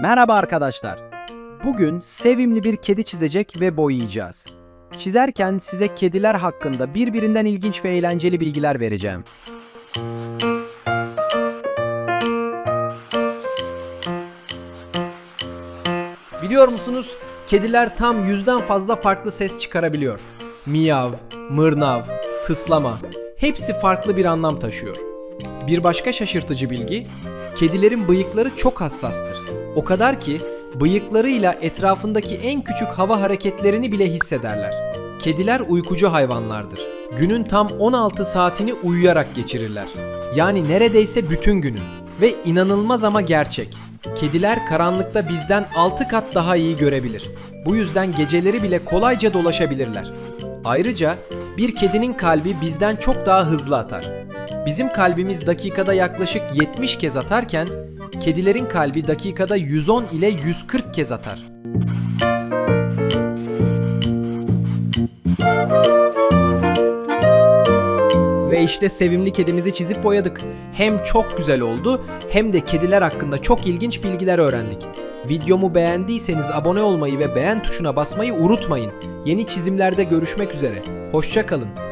Merhaba arkadaşlar. Bugün sevimli bir kedi çizecek ve boyayacağız. Çizerken size kediler hakkında birbirinden ilginç ve eğlenceli bilgiler vereceğim. Biliyor musunuz? Kediler tam yüzden fazla farklı ses çıkarabiliyor. Miyav, mırnav, tıslama. Hepsi farklı bir anlam taşıyor. Bir başka şaşırtıcı bilgi, kedilerin bıyıkları çok hassastır. O kadar ki bıyıklarıyla etrafındaki en küçük hava hareketlerini bile hissederler. Kediler uykucu hayvanlardır. Günün tam 16 saatini uyuyarak geçirirler. Yani neredeyse bütün günü. Ve inanılmaz ama gerçek. Kediler karanlıkta bizden 6 kat daha iyi görebilir. Bu yüzden geceleri bile kolayca dolaşabilirler. Ayrıca bir kedinin kalbi bizden çok daha hızlı atar. Bizim kalbimiz dakikada yaklaşık 70 kez atarken kedilerin kalbi dakikada 110 ile 140 kez atar. Ve işte sevimli kedimizi çizip boyadık. Hem çok güzel oldu hem de kediler hakkında çok ilginç bilgiler öğrendik. Videomu beğendiyseniz abone olmayı ve beğen tuşuna basmayı unutmayın. Yeni çizimlerde görüşmek üzere. Hoşça kalın.